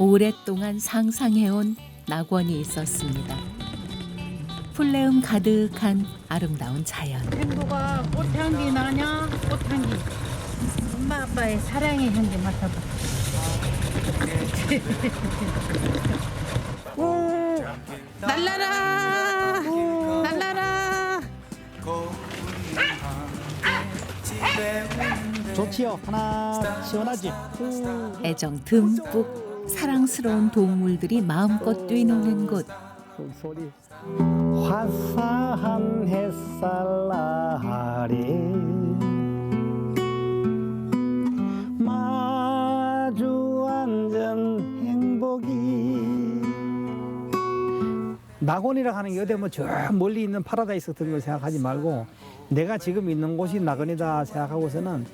오랫동안 상상해온 낙원이 있었습니다. 풀내음 가득한 아름다운 자연. 행복아 꽃향기 나냐? 꽃향기. 엄마 아빠의 사랑의 향기 맡아봐. 날라라 날라라 좋지요. 하나 시원하지. 애정 듬뿍 사랑스러운 동물들이 마음껏 뛰노는 곳. 화사한 햇살 아래 마주 앉은 행복이 낙원이라 하는 게 어디 뭐저 멀리 있는 파라다이스 같은 걸 생각하지 말고 내가 지금 있는 곳이 낙원이다 생각하고서는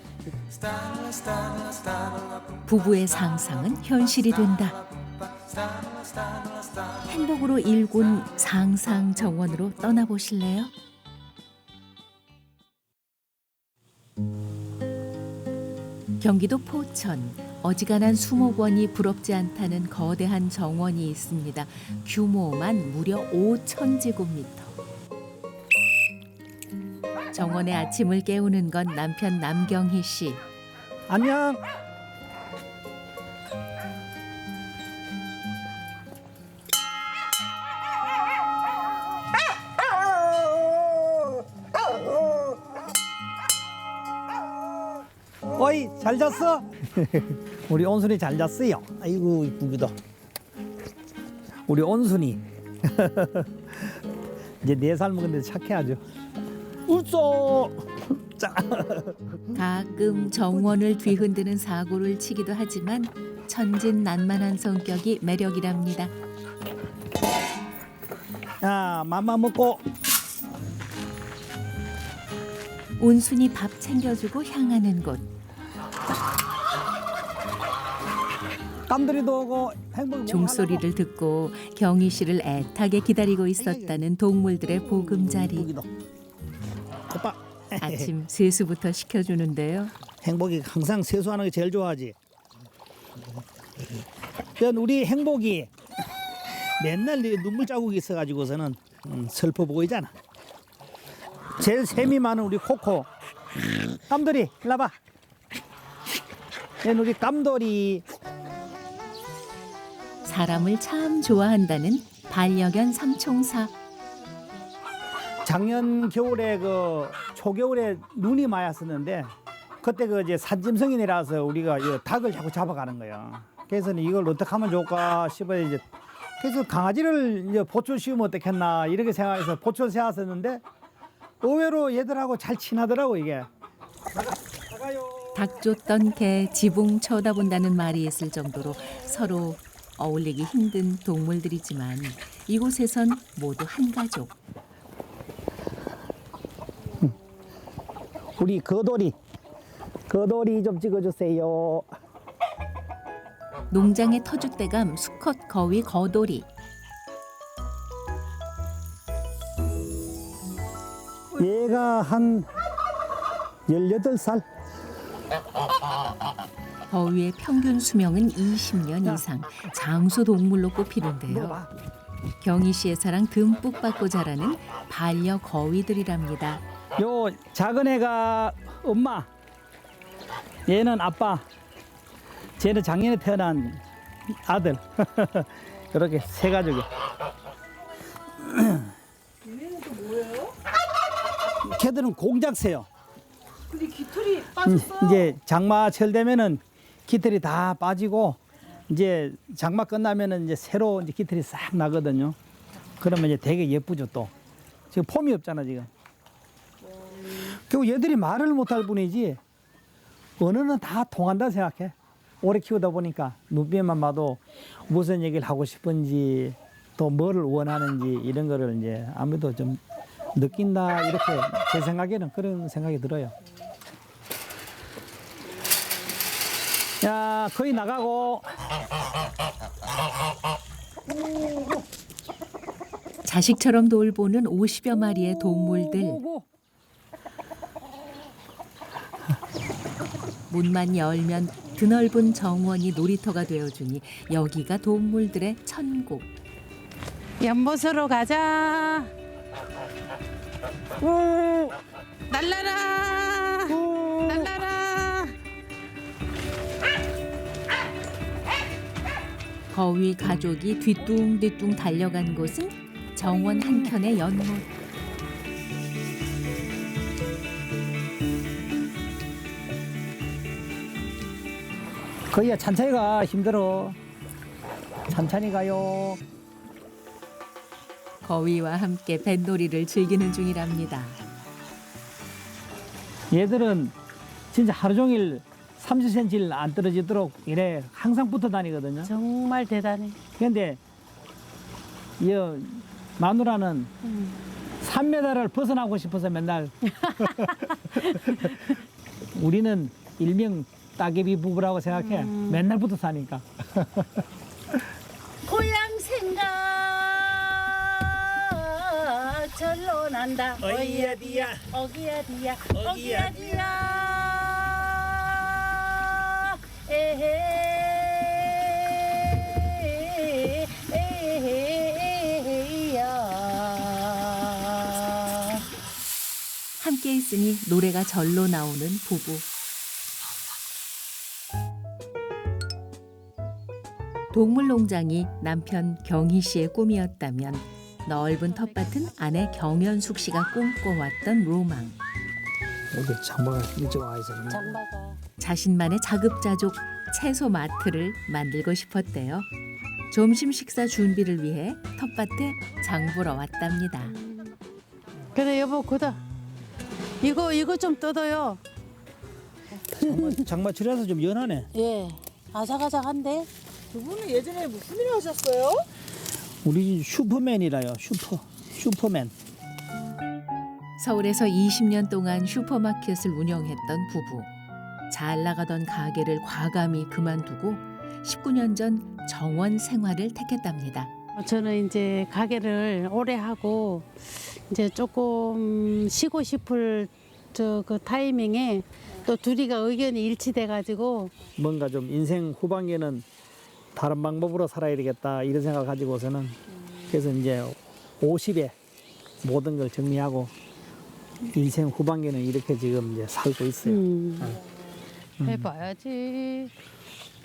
부부의 상상은 현실이 된다. 행복으로 일군 상상 정원으로 떠나보실래요? 경기도 포천 어지간한 수목원이 부럽지 않다는 거대한 정원이 있습니다. 규모만 무려 5천 제곱미터. 정원의 아침을 깨우는 건 남편 남경희 씨. 안녕. 잘 잤어? 우리 온순이 잘 잤어요. 아이고 이쁘기도. 우리 온순이 이제 네 살 먹었는데 착해 아주. 웃어. 자. 가끔 정원을 뒤흔드는 사고를 치기도 하지만 천진난만한 성격이 매력이랍니다. 야 맘마 먹고 온순히 밥 챙겨주고 향하는 곳. 깜들이도 오고 행복 종소리를 듣고 경희 씨를 애타게 기다리고 있었다는 동물들의 보금자리. 행복이도. 오빠 아침 세수부터 시켜주는데요. 행복이 항상 세수하는 게 제일 좋아하지. 그건 우리 행복이 맨날 이 눈물 자국이 있어가지고서는 음, 슬퍼 보이잖아. 제일 셈이 많은 우리 코코. 깜돌이, 일로 와봐. 얘는 우리 깜돌이. 사람을 참 좋아한다는 반려견 삼총사. 작년 겨울에 그 초겨울에 눈이 많았었는데 그때 그 이제 산짐승이 내려와서 우리가 이 닭을 자꾸 잡아가는 거예요. 그래서 이걸 어떻게 하면 좋을까 싶어서 이제 그래서 강아지를 이제 보초 씌우면 어떻겠나 이렇게 생각해서 보초 세웠었는데 의외로 얘들하고 잘 친하더라고 이게. 닭 쫓던 개 지붕 쳐다본다는 말이 있을 정도로 서로 어울리기 힘든 동물들이지만 이곳에선 모두 한 가족. 우리 거돌이 거돌이 좀 찍어주세요. 농장의 터줏대감 수컷 거위 거돌이. 얘가 한 18살. 거위의 평균 수명은 20년 이상. 장수 동물로 꼽히는데요. 봐. 경희 씨의 사랑 듬뿍 받고 자라는 반려 거위들이랍니다. 요 작은 애가 엄마, 얘는 아빠, 쟤는 작년에 태어난 아들. 이렇게 세 가족이. 얘네는 또 뭐예요? 걔들은 공작새요. 근데 깃털이 음, 빠졌어. 이제 장마철 되면은 깃털이 다 빠지고 이제 장마 끝나면은 이제 새로 이제 깃털이 싹 나거든요. 그러면 이제 되게 예쁘죠 또. 지금 폼이 없잖아 지금. 결국 얘들이 말을 못할 뿐이지 언어는 다 통한다 생각해. 오래 키우다 보니까 눈빛만 봐도 무슨 얘기를 하고 싶은지 또 뭐를 원하는지 이런 거를 이제 아무래도 좀 느낀다 이렇게 제 생각에는 그런 생각이 들어요. 야 거의 나가고 자식처럼 돌보는 50여 마리의 동물들. 오고. 문만 열면 드넓은 정원이 놀이터가 되어주니 여기가 동물들의 천국. 연못으로 가자. 오, 날라라. 거위 가족이 뒤뚱뒤뚱 달려간 곳은 정원 한켠의 연못. 거기가 찬찬히 가 힘들어. 찬찬히 가요. 거위와 함께 뱃놀이를 즐기는 중이랍니다. 얘들은 진짜 하루 종일 30cm 안 떨어지도록 이래 항상 붙어 다니거든요. 정말 대단해. 그런데 이 마누라는 3m를 벗어나고 싶어서 맨날 우리는 일명 따개비 부부라고 생각해. 맨날 붙어 사니까. 고향 생각 절로 난다. 어이야디야. 어기야 디야 어기야 어기야 디야 함께 있으니 노래가 절로 나오는 부부. 동물농장이 남편 경희 씨의 꿈이었다면 넓은 텃밭은 아내 경연숙 씨가 꿈꿔왔던 로망. 여기 장마가 일찍 와 있어. 장바가 자신만의 자급자족 채소 마트를 만들고 싶었대요. 점심 식사 준비를 위해 텃밭에 장 보러 왔답니다. 그래 여보 그다 이거 이거 좀 뜯어요 장마, 장마철이라서 좀 연하네. 예 아삭아삭한데 두 분은 예전에 무슨 일 하셨어요? 우리 슈퍼맨이라요. 슈퍼 슈퍼맨. 서울에서 20년 동안 슈퍼마켓을 운영했던 부부. 잘 나가던 가게를 과감히 그만두고 19년 전 정원 생활을 택했답니다. 저는 이제 가게를 오래 하고 이제 조금 쉬고 싶을 저 그 타이밍에 또 둘이가 의견이 일치돼 가지고 뭔가 좀 인생 후반기에는 다른 방법으로 살아야 되겠다 이런 생각을 가지고서는 그래서 이제 50에 모든 걸 정리하고 인생 후반기는 이렇게 지금 이제 살고 있어요. 음, 해봐야지.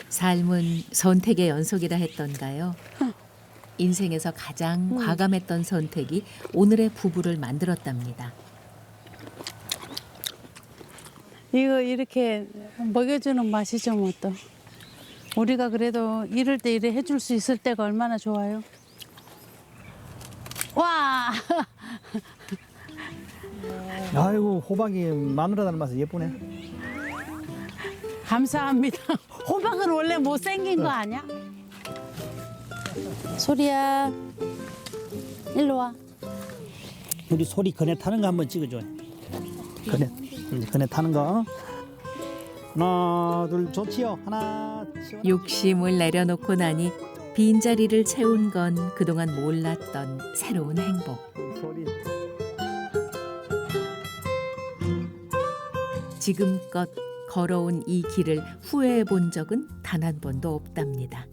삶은 선택의 연속이라 했던가요? 인생에서 가장 과감했던 선택이 오늘의 부부를 만들었답니다. 이거 이렇게 먹여주는 맛이죠 뭐 또. 우리가 그래도 이럴 때 이래 해줄 수 있을 때가 얼마나 좋아요. 와 아이고 호박이 마누라 닮아서 예쁘네. 감사합니다. 호박은 원래 못생긴 거 아니야? 소리야 일로 와. 우리 소리 그네 타는 거 한번 찍어줘. 그네 이제 그네 타는 거. 하나 둘 좋지요. 하나 시원- 욕심을 내려놓고 나니 빈자리를 채운 건 그동안 몰랐던 새로운 행복. 소리. 지금껏 걸어온 이 길을 후회해 본 적은 단 한 번도 없답니다.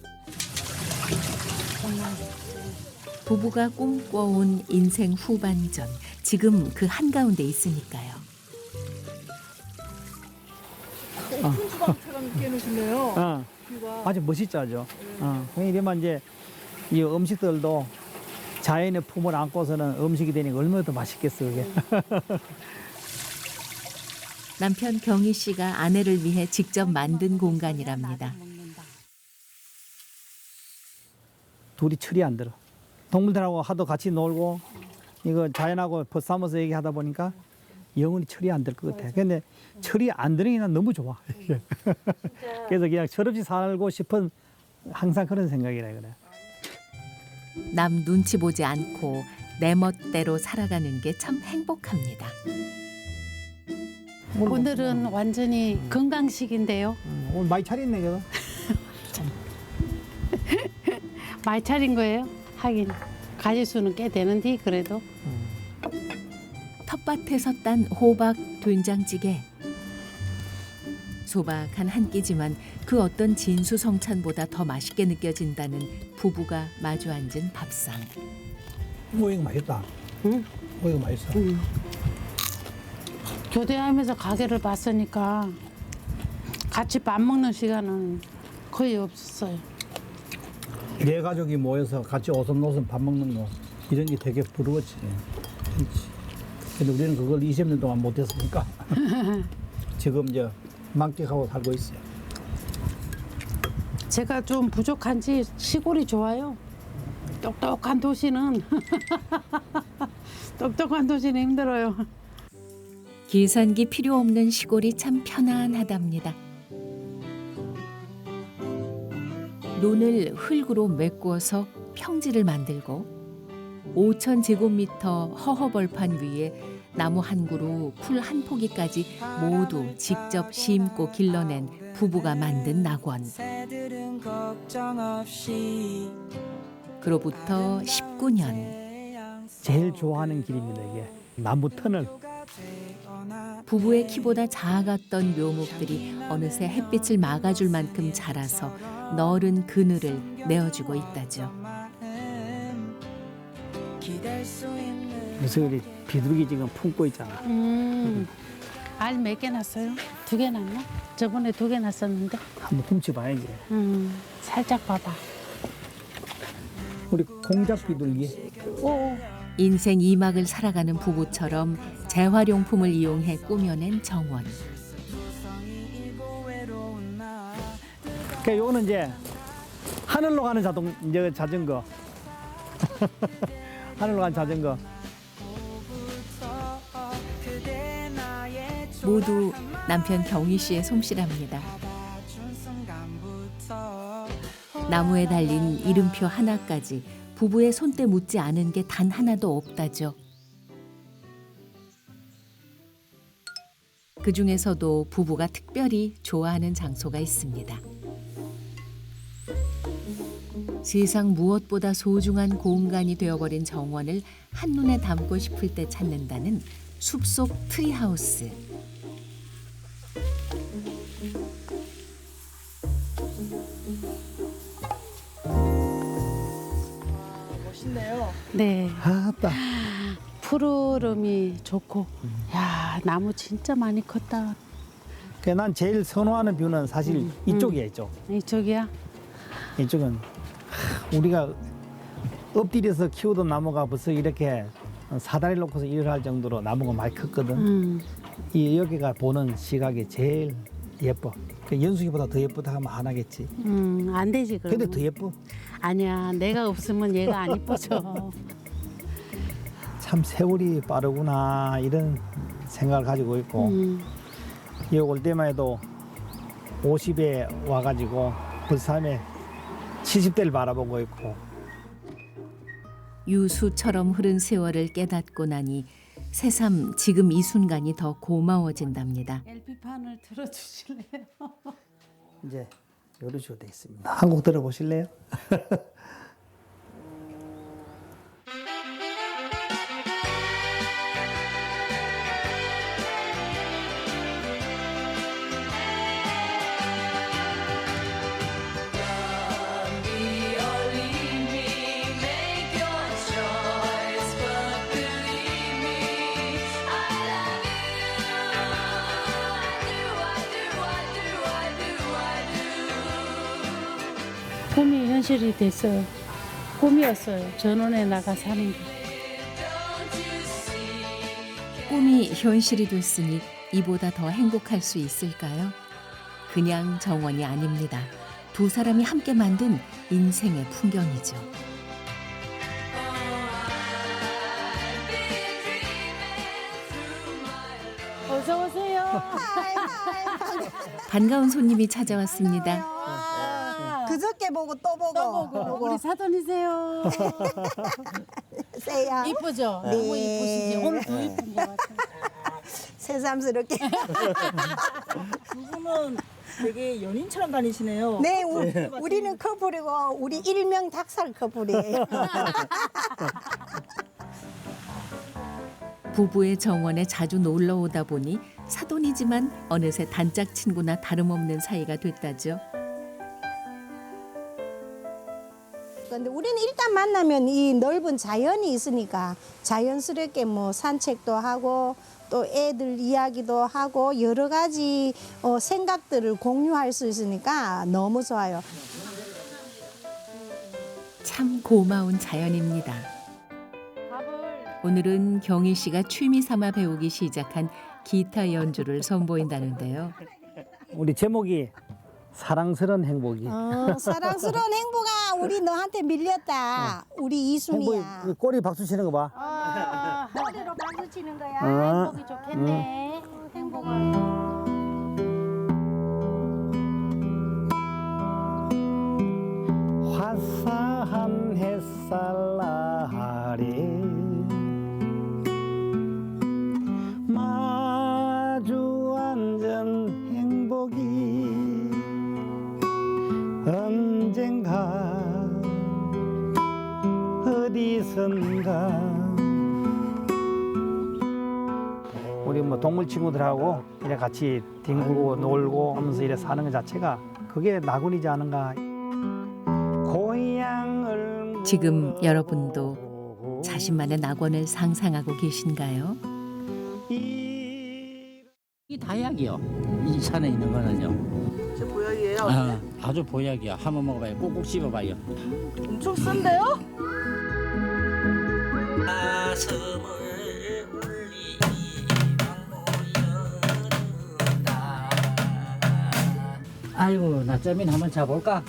부부가 꿈꿔온 인생 후반전, 지금 그 한가운데 있으니까요. 큰 주방처럼 이렇게 해놓으시네요. 어. 아주 멋있죠. 어. 이러면 이제 이 음식들도 자연의 품을 안고서는 음식이 되니까 얼마나 더 맛있겠어, 그게. 남편 경희 씨가 아내를 위해 직접 만든 공간이랍니다. 둘이 철이 안 들어. 동물들하고 하도 같이 놀고 이거 자연하고 벗삼아서 얘기하다 보니까 영원히 철이 안 들 것 같아. 근데 철이 안 드는 게 난 너무 좋아. 그래서 그냥 철없이 살고 싶은 항상 그런 생각이라 그래. 남 눈치 보지 않고 내 멋대로 살아가는 게 참 행복합니다. 오늘은 완전히 건강식인데요. 음, 오늘 많이 차렸네, 그래도. 많이 차린 거예요. 하긴 가지 수는 꽤 되는데 그래도 텃밭에서 딴 호박 된장찌개. 소박한 한 끼지만 그 어떤 진수성찬보다 더 맛있게 느껴진다는 부부가 마주 앉은 밥상. 오 이거 맛있다. 응? 오 이거 맛있어. 교대하면서 가게를 봤으니까 같이 밥 먹는 시간은 거의 없었어요. 네 가족이 모여서 같이 오손노손 밥 먹는 거 이런 게 되게 부러웠지. 그렇지. 근데 우리는 그걸 20년 동안 못했으니까 지금 이제 만끽하고 살고 있어요. 제가 좀 부족한지 시골이 좋아요. 똑똑한 도시는 똑똑한 도시는 힘들어요. 계산기 필요 없는 시골이 참 편안하답니다. 논을 흙으로 메꾸어서 평지를 만들고 5천 제곱미터 허허벌판 위에 나무 한 그루, 풀 한 포기까지 모두 직접 심고 길러낸 부부가 만든 낙원. 그로부터 19년 제일 좋아하는 길입니다 이게 나무 터널. 부부의 키보다 작았던 묘목들이 어느새 햇빛을 막아줄 만큼 자라서 너른 그늘을 내어주고 있다죠. 그래서 우리 비둘기 지금 품고 있잖아. 음, 알 몇 개 났어요? 두 개 났나? 저번에 두 개 났었는데. 한번 훔쳐봐야지. 음, 살짝 봐봐. 우리 공작 비둘기. 오, 인생 이막을 살아가는 부부처럼 재활용품을 이용해 꾸며낸 정원. 그 요거는 이제 하늘로 가는 자동 이제 자전거. 하늘로 가는 자전거. 모두 남편 경희 씨의 솜씨랍니다. 나무에 달린 이름표 하나까지 부부의 손때 묻지 않은 게 단 하나도 없다죠. 그 중에서도 부부가 특별히 좋아하는 장소가 있습니다. 세상 무엇보다 소중한 공간이 되어버린 정원을 한눈에 담고 싶을 때 찾는다는 숲속 트리하우스. 멋있네요. 네. 아따. 푸르름이 좋고, 야 나무 진짜 많이 컸다. 그난 제일 선호하는 뷰는 사실 음, 이쪽이야 이쪽. 이쪽이야? 이쪽은 하, 우리가 엎드려서 키우던 나무가 벌써 이렇게 사다리 놓고서 일을 할 정도로 나무가 많이 컸거든. 음, 이 여기가 보는 시각이 제일 예뻐. 그 연수기보다 더 예쁘다 하면 안 하겠지. 음, 안 되지 그럼. 근데 더 예뻐. 아니야, 내가 없으면 얘가 안 이뻐져. 참 세월이 빠르구나 이런 생각을 가지고 있고 음, 여기 올 때만 해도 50에 와가지고 벌삼에 70대를 바라보고 있고 유수처럼 흐른 세월을 깨닫고 나니 새삼 지금 이 순간이 더 고마워진답니다. LP판을 들어주실래요? 이제 이런 식으로 돼 있습니다. 한곡 들어보실래요? 현실이 됐어요. 꿈이었어요. 전원에 나가 사는 게. 꿈이 현실이 됐으니 이보다 더 행복할 수 있을까요? 그냥 정원이 아닙니다. 두 사람이 함께 만든 인생의 풍경이죠. 어서 오세요. 반가운 손님이 찾아왔습니다. 그저께 보고 또 보고. 우리 사돈이세요. 세야. 이쁘죠? 네. 너무 이쁘시지? 오늘 더 이쁜 것 같아요. 새삼스럽게. 두 분은 되게 연인처럼 다니시네요. 네, 우, 우리는 커플이고 우리 일명 닭살 커플이에요. 부부의 정원에 자주 놀러 오다 보니 사돈이지만 어느새 단짝 친구나 다름없는 사이가 됐다죠. 근데 우리는 일단 만나면 이 넓은 자연이 있으니까 자연스럽게 뭐 산책도 하고 또 애들 이야기도 하고 여러 가지 어, 생각들을 공유할 수 있으니까 너무 좋아요. 참 고마운 자연입니다. 오늘은 경희 씨가 취미 삼아 배우기 시작한 기타 연주를 선보인다는데요. 우리 제목이 사랑스러운 행복이. 어, 사랑스러운 행복아 우리 너한테 밀렸다. 우리 이순이야. 행복이 꼬리 박수 치는 거 봐. 아, 머리로 박수 치는 거야. 어. 행복이 좋겠네. 행복을. 화사 동물 친구들하고 이래 같이 뒹굴고 놀고 하면서 이래 사는 것 자체가 그게 나군이지 않은가 고향을 지금 여러분도 자신만의 낙원을 상상하고 계신가요? 이이 다약이요. 이 산에 있는 거는요. 저 보약이에요. 아, 아주 보약이야. 한번 먹어봐요. 꼭꼭 씹어봐요. 엄청 쓴데요? 가슴을 아이고, 낮잠이나 한번 자볼까?